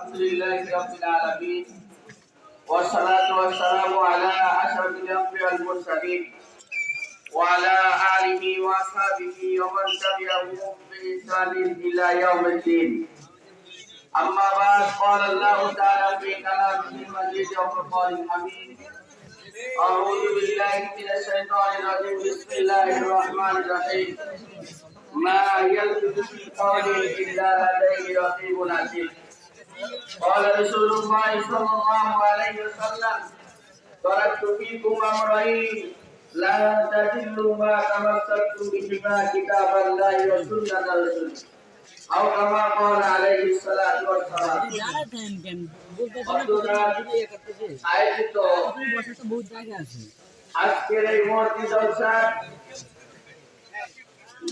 الحمد لله رب العالمين والصلاة والسلام على أشرف الأنبياء والمرسلين وعلى آله وأصحابه ومن تبعهم بإحسان إلى يوم الدين. أما بعد قال الله تعالى في كلامه المجيد وفرقان الحميد أعوذ بالله من الشيطان الرجيم بسم الله الرحمن الرحيم. ما يلفظ في قوله إلا لديه رقيب عتيد. قال رسول الله صلى الله عليه وسلم تركت فيكم امرين لا تضلوا ما تمسكتم بهما كتاب الله وسنة رسوله أو كما قال عليه الصلاة والسلام দাঁড়াতেন কেন বলতে বন্ধুরা, আয়োজিত বসে তো বহুত জায়গা আছে আজকের এই মূর্তি জলসা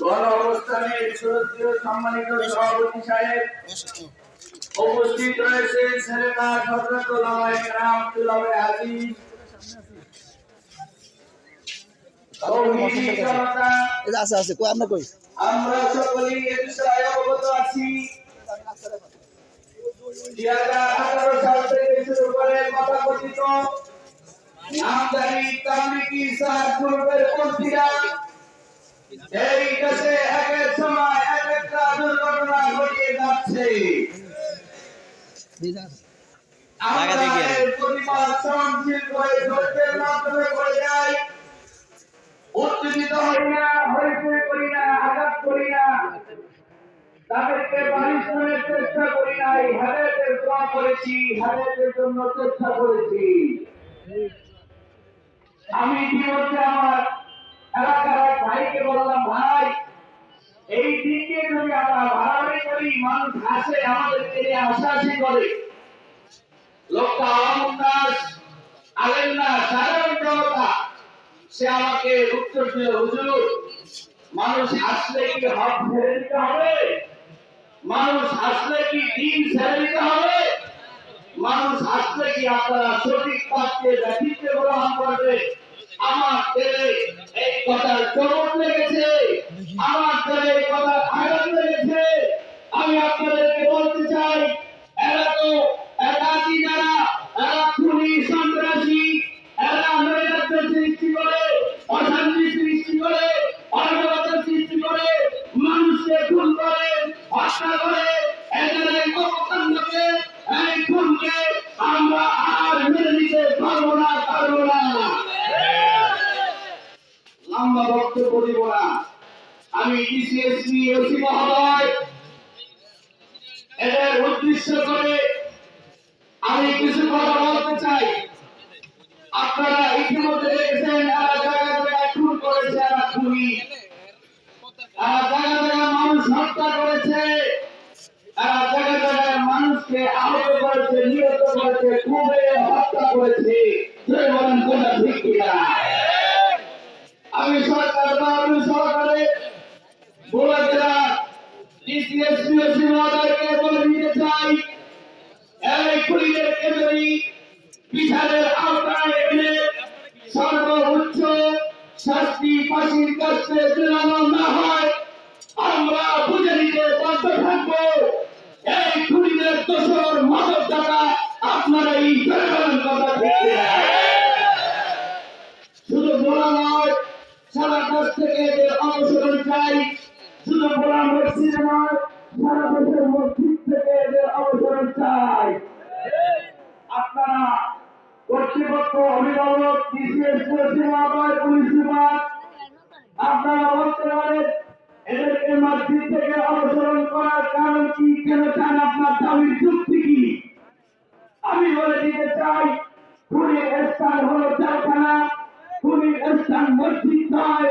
গণ অবস্থানের সুরক্ষিত সম্মানিত সভাপতি সাহেব উপস্থিত রয়েছে ছেলেরা হজরত ওলামায়ে কেরাম তুলাবে আজিজ। তৌহিদি জনতা এটা আছে আছে কই আমরা কই? আমরা সকলেই এ বিষয়ে অবগত আছি। দুই হাজার আঠারো সাল থেকে শুরু করে তথাকথিত নামদারি তাবলিগি সার গ্রুপের পন্থীরা এই দেশে এক এক সময় এক একটা দুর্ঘটনা ঘটিয়ে যাচ্ছে আমরা এর প্রতিবাদ সহনশীল করে ধৈর্যের মাধ্যমে করে যাই চেষ্টা করি নাই করেছি চেষ্টা করেছি আমি ইতিমধ্যে আমার এলাকার ভাইকে বললাম ভাই এই দিকে যদি আমরা বাড়াবাড়ি করি, মানুষ আসে আমাদেরকে নিয়ে আশাআশি করে। লোকটা না, সাধারণ জনতা। সে আমাকে উত্তর দিল, হুজুর, মানুষ আসলে কি হক ছেড়ে দিতে হবে? মানুষ আসলে কি দিন ছেড়ে দিতে হবে? মানুষ আসলে কি আপনারা সঠিক পথকে ব্যক্তিত্ব গ্রহণ করবে আমার তেলে এই কথার চমক লেগেছে। আমার তেলে এই কথার আঘাত লেগেছে। আমি আপনাদেরকে বলতে চাই, এরা তো একাকি যারা? এরা খুনি, সন্ত্রাসী। এরা নৈরাজ্য সৃষ্টি করে, অশান্তি সৃষ্টি করে, অরাজকতা সৃষ্টি করে, মানুষকে খুন করে, হত্যা করে। এদের এই খুনকে আমরা আর মেনে নিতে পারব না পারব না লম্বা বক্তব্য দিব না। আমি ডিসিএসপি ওসি মহোদয়, এদের উদ্দেশ্য করে আমি কিছু কথা বলতে চাই। আপনারা ইতিমধ্যে দেখেছেন, এরা জায়গা জায়গায় খুন করেছে, এরা খুনি। এরা জায়গা জায়গায় মানুষ হত্যা করেছে। এরা জায়গা জায়গায় মানুষকে আহত করেছে, নিহত করেছে খুবই হত্যা করেছে। বলেন, কোনটা ঠিক কিনা? আমি সরকার বা আমি সরকারে। বলে দিলাম মহোদয়কে বলে দিতে চাই, এই খুনিদের কেন্দ্রী বিচারের আওতায় এনে সর্বোচ্চ শাস্তি ফাঁসির কাছে হয়, আমরা বুঝে নিতে থাকব। এই খুনিদের দোষর মদত টাকা আপনারা এই দেখতে শুধু বলা নয় দেশ থেকে এদের অবসরণ চাই, শুধু বলা মসজিদ নয় সারা দেশের মসজিদ থেকে এদের অবসরণ চাই। আপনারা কর্তৃপক্ষ, অভিভাবক, বিশেষ মহাশয় পুলিশ বিভাগ, আপনারা বলতে পারেন, এদেরকে মসজিদ থেকে অবসরণ করার কারণ কি, কেন চান আপনার দাবির যুক্তি কি? আমি বলে দিতে চাই খুনির স্থান হলো জেলখানা খুনির স্থান মসজিদ নয়।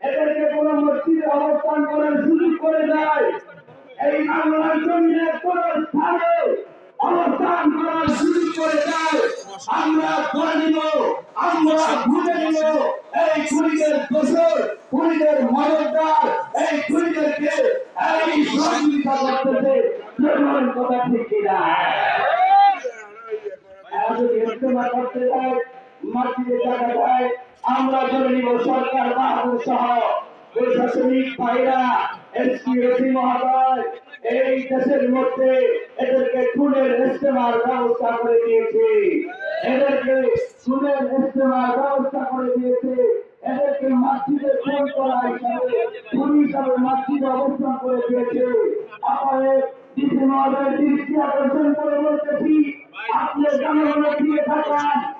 এদেরকে কোন মসজিদে অবস্থান করার সুযোগ করে দেয়। এই বাংলার জমিনে কোন স্থানে অবস্থান করার সুযোগ করে দেয়। আমরা করে নিব, আমরা বুঝে নিব, এই খুনিদের দোষর, খুনিদের মদতদার, এই খুনিদেরকে এই সহযোগিতা করতেছে জনগণ কথা ঠিক কিনা? করতে যায়, মসজিদে জায়গা যায় আমরা ধরে নিব সরকার বাহাদুর সহ প্রশাসনিক ভাইরা এসপি ওসি মহোদয়। এই দেশের মধ্যে এদেরকে খুনের ইস্তেমার ব্যবস্থা করে দিয়েছে। এদেরকে খুনের ইস্তেমার ব্যবস্থা করে দিয়েছে। এদেরকে মসজিদে খুন করা হিসাবে খুন হিসাবে মসজিদে অবস্থান করে দিয়েছে। আপনাদের ডিসি মহোদয় দৃষ্টি আকর্ষণ করে বলতেছি? আপনি জনগণের দিকে থাকান।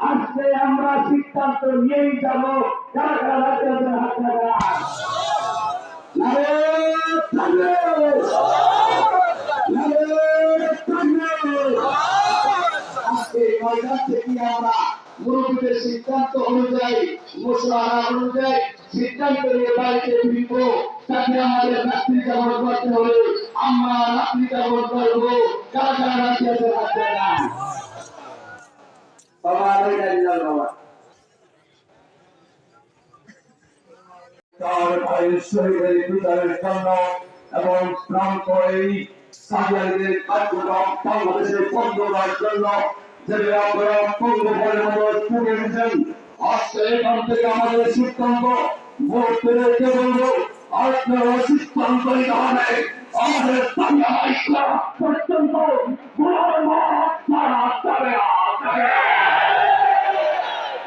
আসলে আমরা সিদ্ধান্ত নিয়েই যাব! আজকে আমরা অনুযায়ী মুসলারা অনুযায়ী সিদ্ধান্ত নিয়ে বাড়িতে ফিরব তাকে আমাদের রাত্রি যাপন করতে হবে আমরা রাত্রি যাপন করব কারা কারা রাত্রি আছে রাখবে না বাবা আরে জানিলাম তার ভাইয়ের শহীদের বিচারের জন্য এবং প্রান্ত এই সাহিয়াদের কার্যক্রম বাংলাদেশে বন্ধ জন্য যে আমরা পঙ্গফলের মতো তুলে নিয়েছেন আজকে এখান থেকে আমাদের সিদ্ধান্ত ভোট করে কে বলব আপনারা সিদ্ধান্ত নিতে আমাদের হাইকোর্ট পর্যন্ত কোনো মত ছাড়া যাবে না, যাবে না।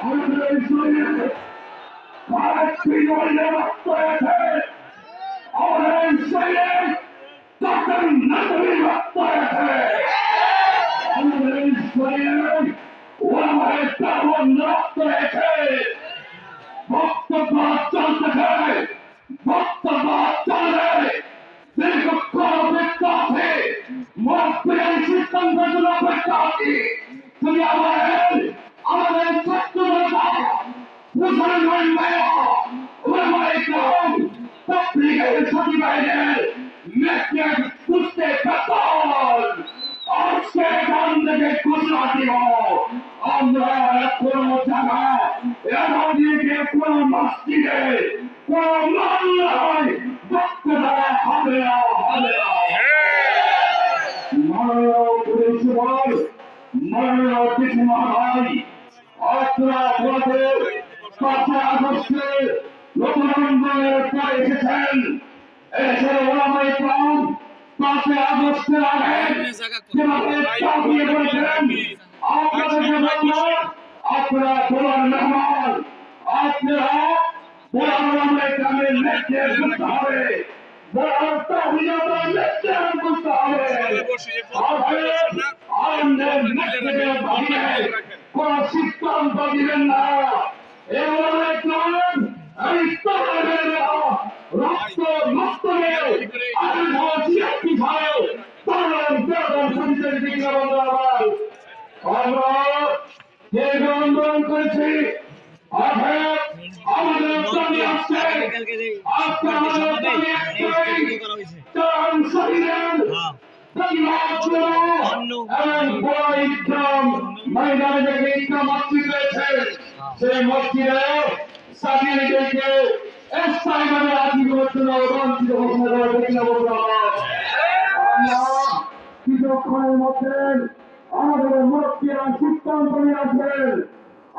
আমাদের শরীরে কয়েকটি মহিলা রক্ত দিব আমরা কোন জায়গা এমনদিকে কোন মসজিদে কোন মহল্লায় বক্তব্য হবে না হবে না মাননীয় পুলিশ মাননীয় ডিসি মহাশয় আপনারা আমাদের পাঁচই আগস্টে নতুন পর এসেছেন এসে ওলামাই পাঁচই আগস্টের আগে যেভাবে চাপিয়ে পড়েছিলেন বড় ইসলাম ময়দানে থেকে ইসলাম মসজিদ রয়েছে সেই মসজিদে সাবিয়ানিদেরকে স্থায়ীভাবে আজীবনের জন্য বঞ্চিত ঘোষণা করা ঠিক না বলতে কিছুক্ষণের মধ্যে আমাদের মুরব্বীরা সিদ্ধান্ত নিয়ে আছেন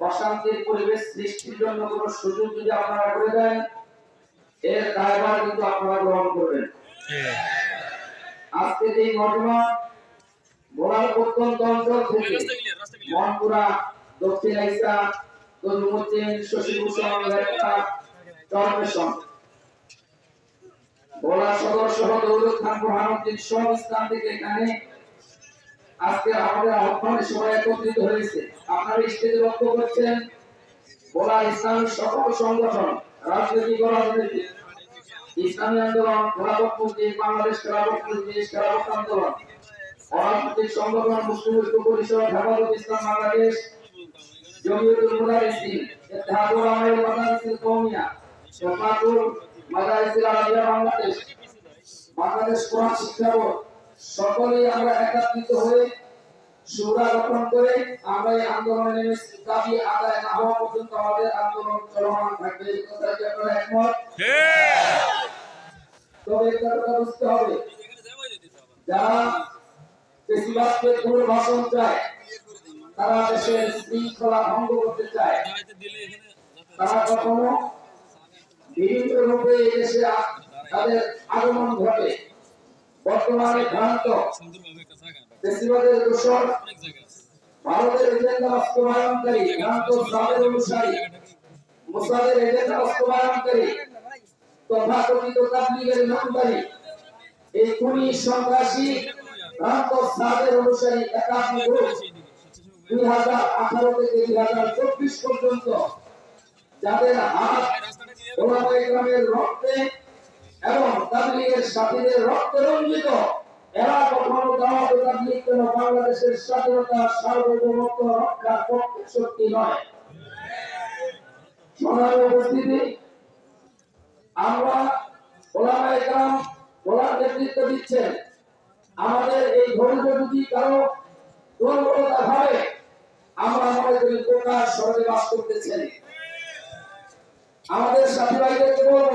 অশান্তির পরিবেশ সৃষ্টির জন্য কোন সুযোগ যদি আপনারা করে দেন, এর দায়ভার কিন্তু আপনারা গ্রহণ করবেন। আজকে যে ঘটনা বোরাল প্রত্যন্ত অঞ্চল থেকে মনপুরা, দক্ষিণ আইসা তজুমুদ্দিন শশীভূষণ লেখা চরমেশন ভোলা সদর সহ দৌলত খান বুরহানুদ্দিন সব স্থান থেকে এখানে আজকে আমাদের আহ্বানে সবাই একত্রিত হয়েছে। আপনারা স্টেজে লক্ষ্য করছেন ভোলা ইসলামী সকল সংগঠন, রাজনৈতিক ও রাজনৈতিক। ইসলামী আন্দোলন খেলাফত বাংলাদেশ খেলাফত মন্ত্রী আন্দোলন। অরাজনৈতিক সংগঠন, মুসলিম ঐক্য পরিষদ, হেফাজত ইসলাম বাংলাদেশ, জমিয়তুল মুদারিসিন ইত্তেহাদুল আমাইল মাদারিসিল কওমিয়া জামাতুল মাদারিসিল আরবিয়া বাংলাদেশ বাংলাদেশ কোরআন শিক্ষা বোর্ড সকলেই আমরা একত্রিত হয়ে সুরা গঠন করে আমরা এই আন্দোলনের দাবি আদায় না হওয়া পর্যন্ত আমাদের আন্দোলন চলমান থাকবে। এই কথায় কি আপনারা একমত? তবে একটা কথা বুঝতে হবে যারা বেশিরভাগকে ভাষণ চায় তারা দেশের শৃঙ্খলা ভঙ্গ করতে চায় তারা কখনো বিভিন্ন রূপে দেশে তাদের আগমন ঘটে। বর্তমানে ভ্রান্ত বেশিরভাগের দোষর ভারতের এজেন্ডা বাস্তবায়নকারী, ভ্রান্ত সাবের অনুসারী, মুসাদের এজেন্ডা বাস্তবায়নকারী, তথাকথিত তাবলিগের নামদারি এই খুনি সন্ত্রাসী ভ্রান্ত সাবের অনুসারী একাত্ম গ্রুপ দুই হাজার আঠারো থেকে দুই হাজার চব্বিশ পর্যন্ত যাদের হাত ওলামা রক্তে এবং তাবলিগের সাথীদের রক্তে রঞ্জিত। এরা কখনো দাওয়াত তাবলিগ কেন বাংলাদেশের স্বাধীনতা, সার্বভৌমত্ব রক্ষার পক্ষে শক্তি নয়? উপস্থিতি আমরা ওলার নেতৃত্ব দিচ্ছেন। আমাদের এই ধৈর্য যদি কারও দুর্বলতা ভাবে, আমরা মনে করি প্রকাশ সহজে বাস করতেছেন। আমাদের সাথী ভাইদেরকে বলব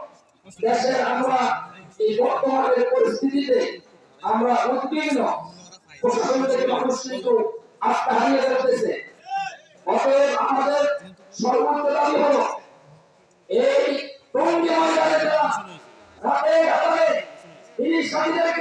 দেশের আমরা এই বর্তমানের পরিস্থিতিতে আমরা উদ্বিগ্ন প্রশাসন থেকে মানুষ কিন্তু আস্থা হারিয়ে ফেলতেছে। অতএব আমাদের সর্বোচ্চ দাবি হলো, এই টঙ্গী ময়দানে যারা রাতে রাতে তিনি স্বামীদেরকে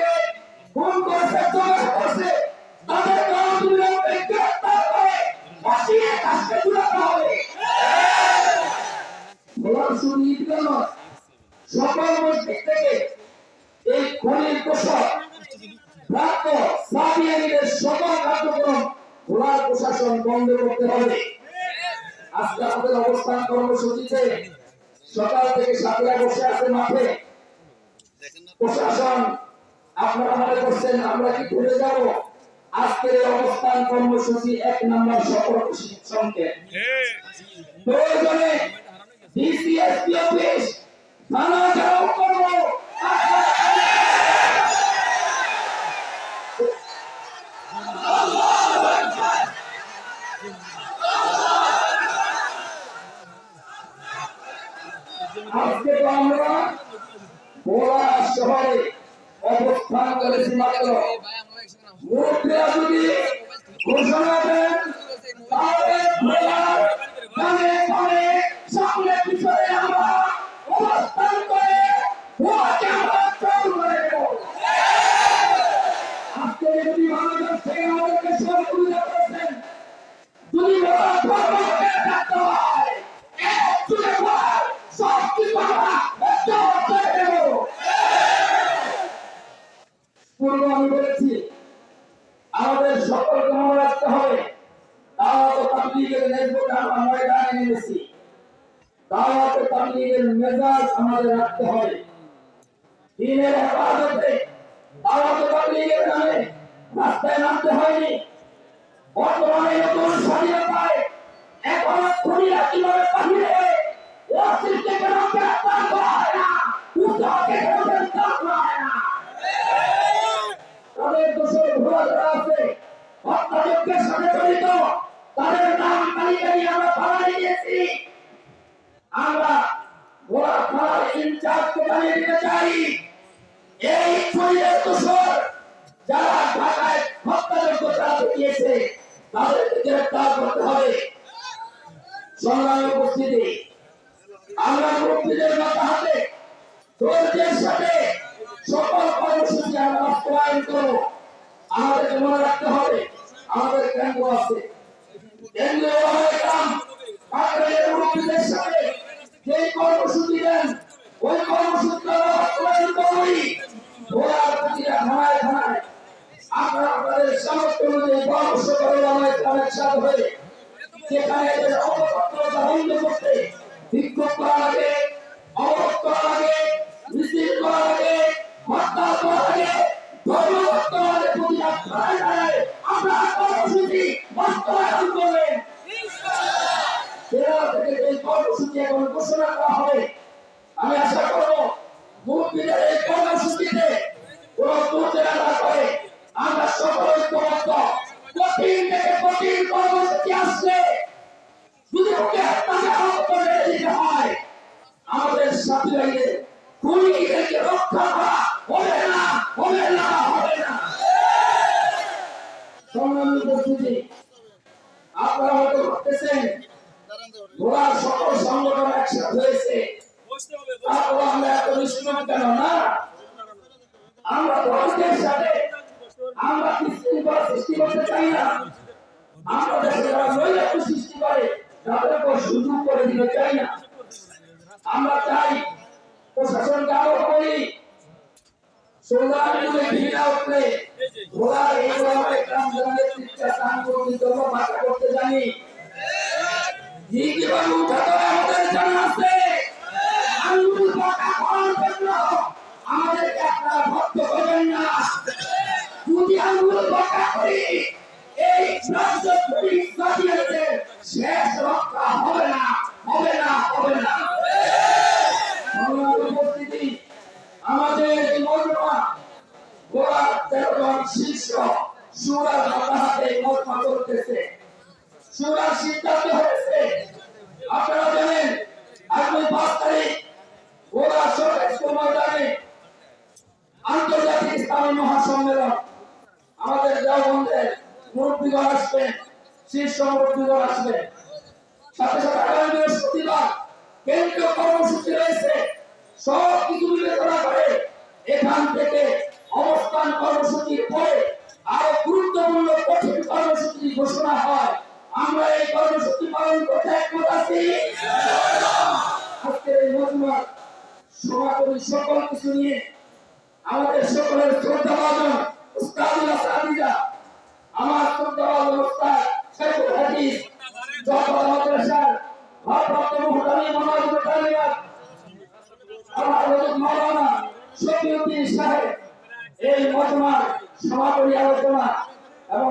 বন্ধ করতে হবে আজকে আমাদের অবস্থান কর্মসূচিতে সকাল থেকে সাথীরা বসে আছে মাঠে। প্রশাসন, আপনারা মনে করছেন আমরা কি ভুলে যাব? আজকের অবস্থান কর্মসূচি এক নম্বর সতর্ক সংকেত। প্রয়োজনে ডিসিএসপি অফিস, থানা ঘেরাও করব। My Bible. দিনের হেফাজতে দাওয়াত তাবলীগের নামে রাস্তায় নামতে হয়নি। বর্তমানে নতুন স্বাধীনতায় এখন খুনিরা কীভাবে বাহিরে ওয়াসিলকে কেন গ্রেফতার করা হয় না উদ্ধারকে কেন গ্রেফতার করা হয় না। তাদের নাম তালিকা নিয়ে আমরা পালাই দিয়েছি। আমরা ভোলা থানার ইনচার্জকে জানিয়ে দিতে চাই এই শরীরের দোষর যারা ঢাকায় হত্যাযজ্ঞ চালাতে গিয়েছে তাদেরকে গ্রেফতার করতে হবে। সংগ্রামে উপস্থিতি, আমরা মুক্তিদের মাথা হাতে ধৈর্যের সাথে সকল কর্মসূচি আমরা বাস্তবায়ন করব। আমাদেরকে মনে রাখতে হবে, আমাদের কেন্দ্র আছে। কেন্দ্রীয় ভাবতেছেন ঘোড়ার সকল সংগঠন একসাথে হয়েছে। তারপর আমরা এত নিষ্ঠুর কেন না? আমরা ধর্মের সাথে, আমরা বিশৃঙ্খলা সৃষ্টি করতে চাই না। আমরা দেশে যারা সৃষ্টি করে তাদের উপর সুযোগ করে দিতে চাই না। আমরা চাই প্রশাসনকে আরও করি। সোলারগুলো ভিড়া উঠলে ঘোড়ার এই স্থান করতে জন্য করতে জানি। রাজ্য শেষ রক্ষা হবে না হবে না হবে না সংগ্রামী উপস্থিতি আমাদের এই মজমা গোড়া তেরো জন শীর্ষ সুরার মাথা হাতে মজমা করতেছে সুরার সিদ্ধান্ত হয়েছে আপনারা জানেন আগামী পাঁচ তারিখ গোড়া সরকারি ময়দানে আন্তর্জাতিক ইসলামী মহাসম্মেলন আমাদের দেওবন্দের মুরব্বীগণ আসবেন শীর্ষ মুরব্বীগণ আসবেন সাথে সাথে আগামী বৃহস্পতিবার কেন্দ্রীয় কর্মসূচি রয়েছে সব কিছু বিবেচনা করে এখান থেকে অবস্থান কর্মসূচির পরে আরও গুরুত্বপূর্ণ কঠিন কর্মসূচি ঘোষণা হয় আমরা এই কর্মসূচি পালন করতে একমত আছি আজকের এই মজুমার সমাপনী সকল কিছু নিয়ে আমাদের সকলের শ্রদ্ধা ভাজন উস্তাদুল্লাহ সাদিজা আমার শ্রদ্ধা ভাজন উস্তাদ শেখুল হাদিস জফর মাদ্রাসার ভারপ্রাপ্ত মুহতামি মোহাম্মদ তালিবাদ আমার হযরত মাওলানা শফিউদ্দিন সাহেব এই মজমার সমাপনী আলোচনা এবং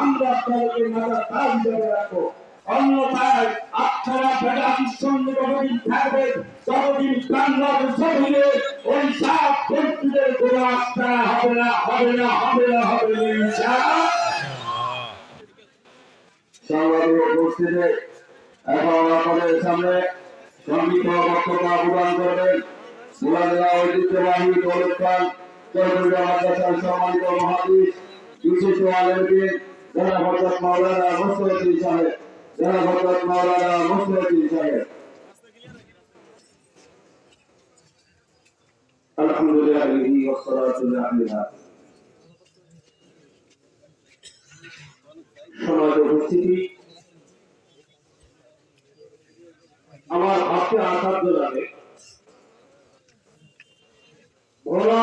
আমরা আপনাদেরকে মাথা তাজ ধরে রাখব। অন্যথায় আপনারা থাকবেন ততদিন বাংলার জমিনে ওই সাপ কোনো আস্থা হবে না হবে না হবে না হবে না ইনশাআল্লাহ। সংগ্রামী উপস্থিতি এখন আপনাদের সামনে সংগীত ও বক্তব্য প্রদান করবেন মুলাদিয়া সম্মানিত মহাদিস ওয়াসসালাতু আলা সমাজ উপস্থিতি। আমার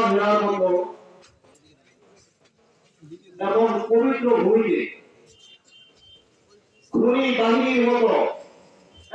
ভেড়ার মতো এমন পবিত্র ভূমিতে খুনি বাহিনীর মতো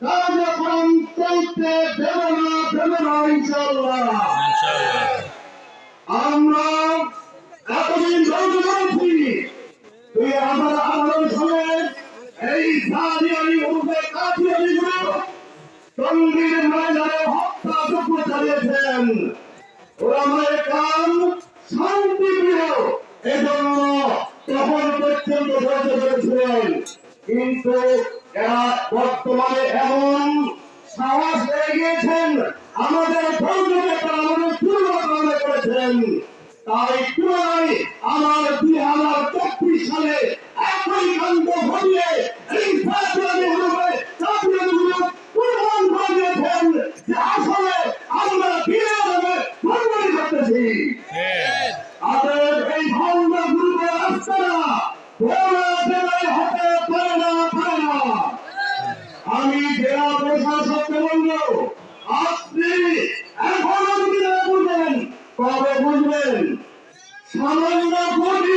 ভাবে কার্যক্রম চলতে দেব আমরা এতদিন ধৈর্য ধরেছি তুই সময় এই সাদিয়ানি উর্ফে কাদিয়ানি গ্রুপ টঙ্গীর কাম শান্তি প্রিয় এজন্য তখন কিন্তু এরা বর্তমানে এমন সাহস হয়ে গিয়েছেন আমাদের ধৈর্যকে তারা আমাদের দুর্বল করেছেন তাই পুনরায় আমার দুই হাজার চব্বিশ সালে একই কাণ্ড ঘটিয়ে এই ফেসলামী গ্রুপে চাকরি গ্রুপ প্রমাণ করে দিয়েছেন যে আসলে আমরা বিরামে গড়বড়ি করতেছি। আমাদের এই ভণ্ড গ্রুপের আস্তানা ভোলা জেলায় হতে পারে না পারে না আমি জেলা প্রশাসককে বলব আপনি এখনও যদি না বুঝেন কবে বুঝবেন? সামান্য কোটি